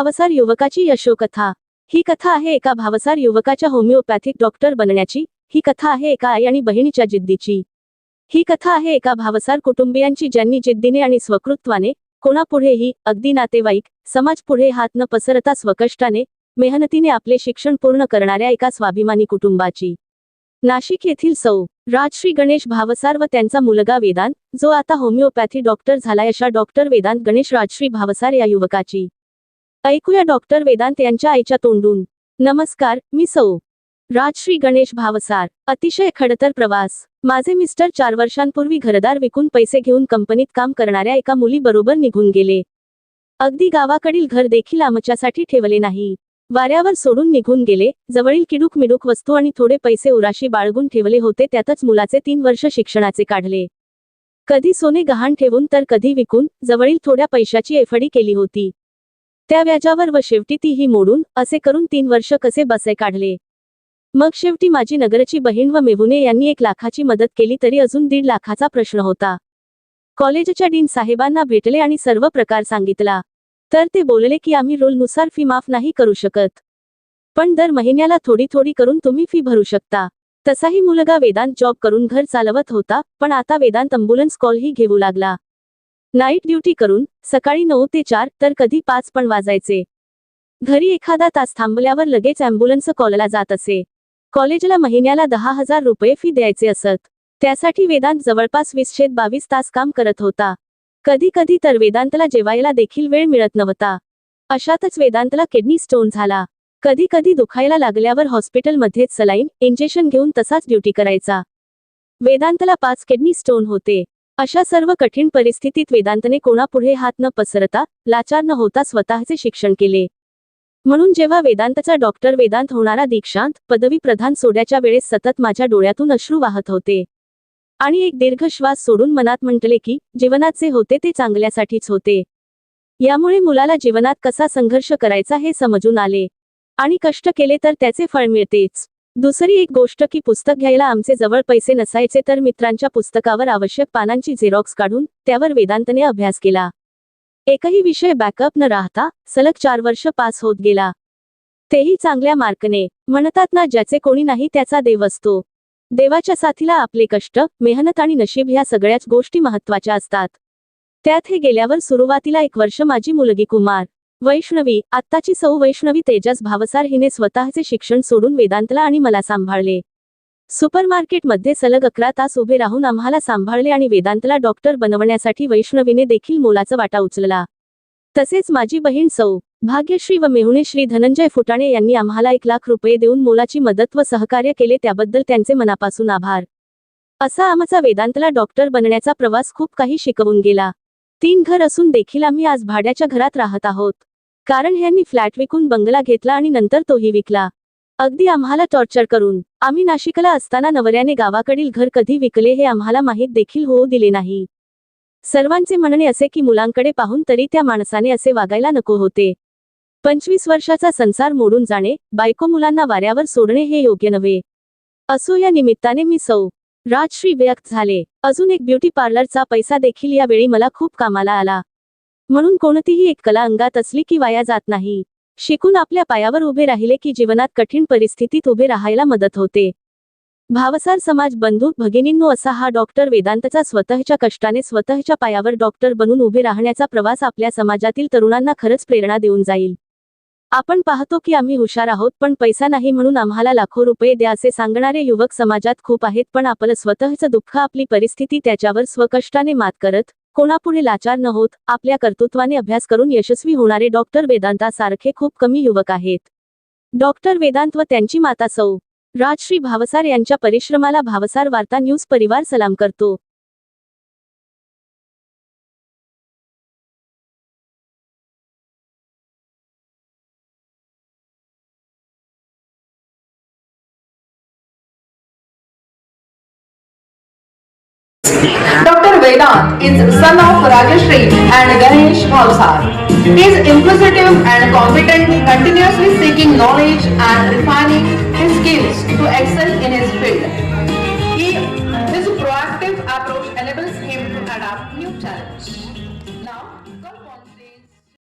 भावसार युवकाची यशोकथा. ही कथा आहे एका भावसार युवकाच्या होमिओपॅथिक डॉक्टर बनण्याची. ही कथा आहे एका आई आणि बहिणीच्या जिद्दीची. ही कथा आहे एका भावसार कुटुंबियांची ज्यांनी जिद्दीने आणि स्वकृत्वाने कोणापुढेही अगदी नातेवाईक समाज पुढे हात न पसरता स्वकष्टाने मेहनतीने आपले शिक्षण पूर्ण करणाऱ्या एका स्वाभिमानी कुटुंबाची. नाशिक येथील सौ. राजश्री गणेश भावसार व त्यांचा मुलगा वेदांत जो आता होमिओपॅथी डॉक्टर झालाय अशा डॉक्टर वेदांत गणेश राजश्री भावसार या युवकाची. ऐकूया डॉक्टर वेदांत यांच्या आईच्या तोंडून. नमस्कार मी सौ. राजश्री गणेश भावसार अतिशय खडतर प्रवास. माझे मिस्टर चार वर्षांपूर्वी घरदार विकून पैसे घेऊन कंपनीत काम करणाऱ्या एका मुलीबरोबर निघून गेले. अगदी गावाकडील घर देखील आमच्यासाठी ठेवले नाही. वाऱ्यावर सोडून निघून गेले. जवळील किडूक मिडूक वस्तू आणि थोडे पैसे उराशी बाळगून ठेवले होते. त्यातच मुलाचे तीन वर्ष शिक्षणाचे काढले. कधी सोने गहाण ठेवून तर कधी विकून जवळील थोड्या पैशाची एफडी केली होती. त्या व्याजावर व शेवटी तीही मोडून असे करून तीन वर्ष कसे बसे काढले. मग शेवटी माझी नगरची बहीण व मेहुने यांनी एक लाखाची मदत केली तरी अजून दीड लाखाचा प्रश्न होता. कॉलेजच्या डीन साहेबांना भेटले आणि सर्व प्रकार सांगितला. तर ते बोलले की आम्ही रोलनुसार फी माफ नाही करू शकत. पण दर महिन्याला थोडी थोडी करून तुम्ही फी भरू शकता. तसाही मुलगा वेदांत जॉब करून घर चालवत होता पण आता वेदांत अम्ब्युलन्स कॉलही घेऊ लागला. नाईट ड्युटी करून सकाळी नऊ ते चार तर कधी पाच पण वाजायचे. घरी एखादा तास थांबल्यावर लगेच अँब्युलन्स कॉलला जात असे. कॉलेजला महिन्याला दहा हजार रुपये फी द्यायचे असत. त्यासाठी वेदांत जवळपास वीसशे बावीस तास काम करत होता. कधी कधी तर वेदांतला जेवायला देखील वेळ मिळत नव्हता. अशातच वेदांतला किडनी स्टोन झाला. कधी कधी दुखायला लागल्यावर हॉस्पिटलमध्येच सलाईन इंजेक्शन घेऊन तसाच ड्युटी करायचा. वेदांतला पाच किडनी स्टोन होते. अशा सर्व कठीण परिस्थितीत वेदांतने कोणापुढे हात न पसरता लाचार न होता स्वतःचे शिक्षण केले. म्हणून जेव्हा वेदांतचा डॉक्टर वेदांत होणारा दीक्षांत पदवी प्रधान सोड्याच्या वेळेस सतत माझ्या डोळ्यातून अश्रू वाहत होते. आणि एक दीर्घ श्वास सोडून मनात म्हटले की जीवनात जे होते ते चांगल्यासाठीच होते. यामुळे मुलाला जीवनात कसा संघर्ष करायचा हे समजून आले. आणि कष्ट केले तर त्याचे फळ मिळतेच. दुसरी एक गोष्ट की पुस्तक घ्यायला आमचे जवळ पैसे नसायचे तर मित्रांच्या पुस्तकावर आवश्यक पानांची झेरॉक्स काढून त्यावर वेदांतने अभ्यास केला. एकही विषय बॅकअप न राहता सलग चार वर्ष पास होत गेला. तेही चांगल्या मार्कने म्हणतात ना ज्याचे कोणी नाही त्याचा देव असतो. देवाच्या साथीला आपले कष्ट मेहनत आणि नशीब ह्या सगळ्याच गोष्टी महत्त्वाच्या असतात. त्यात हे गेल्यावर सुरुवातीला एक वर्ष माझी मुलगी कुमार वैष्णवी आत्ताची सौ वैष्णवी तेजस भावसार हिने स्वतःचे शिक्षण सोडून वेदांतला आणि मला सांभाळले. सुपरमार्केटमध्ये सलग अकरा तास उभे राहून आम्हाला सांभाळले आणि वेदांतला डॉक्टर बनवण्यासाठी वैष्णवीने देखील मोलाचा वाटा उचलला. तसेच माझी बहीण सौ भाग्यश्री व मेहुणे श्री धनंजय फुटाणे यांनी आम्हाला एक लाख रुपये देऊन मोलाची मदत व सहकार्य केले त्याबद्दल त्यांचे मनापासून आभार. असा आमचा वेदांतला डॉक्टर बनण्याचा प्रवास खूप काही शिकवून गेला. तीन घर असून देखील आम्ही आज भाड्याच्या घरात राहत आहोत. कारण ह्यांनी फ्लॅट विकून बंगला घेतला आणि नंतर तोही विकला. अगदी आम्हाला टॉर्चर करून आम्ही नाशिकला असताना नवऱ्याने गावाकडील घर कधी विकले हे आम्हाला माहीत देखील होऊ दिले नाही. सर्वांचे म्हणणे असे की मुलांकडे पाहून तरी त्या माणसाने असे वागायला नको होते. पंचवीस वर्षाचा संसार मोडून जाणे बायको मुलांना वाऱ्यावर सोडणे हे योग्य नव्हे. असो या निमित्ताने मी सौ. राजश्री व्यक्त झाले. अजून एक ब्युटी पार्लरचा पैसा देखील यावेळी मला खूप कामाला आला. म्हणून कोणतीही एक कला अंगात असली की वाया जात नाही. शिकून आपल्या पायावर उभे राहिले की जीवनात कठीण परिस्थितीत उभे राहायला मदत होते. भावसार समाज बंधू भगिनींनो असा हा डॉक्टर वेदांतचा स्वतःच्या कष्टाने स्वतःच्या पायावर डॉक्टर बनून उभे राहण्याचा प्रवास आपल्या समाजातील तरुणांना खरंच प्रेरणा देऊन जाईल. आपण पाहतो की आम्ही हुशार आहोत पण पैसा नाही म्हणून आम्हाला लाखो रुपये द्या असे सांगणारे युवक समाजात खूप आहेत पण आपलं स्वतःचं दुःख आपली परिस्थिती त्याच्यावर स्वकष्टाने मात करत कोणापुढे लाचार न होत आपल्या कर्तृत्वाने अभ्यास करून यशस्वी होणारे डॉक्टर वेदांतासारखे खूप कमी युवक आहेत. डॉक्टर वेदांत व त्यांची माता सौ. राजश्री भावसार यांच्या परिश्रमाला भावसार वार्ता न्यूज परिवार सलाम करतो. Dr. Vedant is son of Rajashri and Ganesh Bhavsar. He is inquisitive and competent, continuously seeking knowledge and refining his skills to excel in his.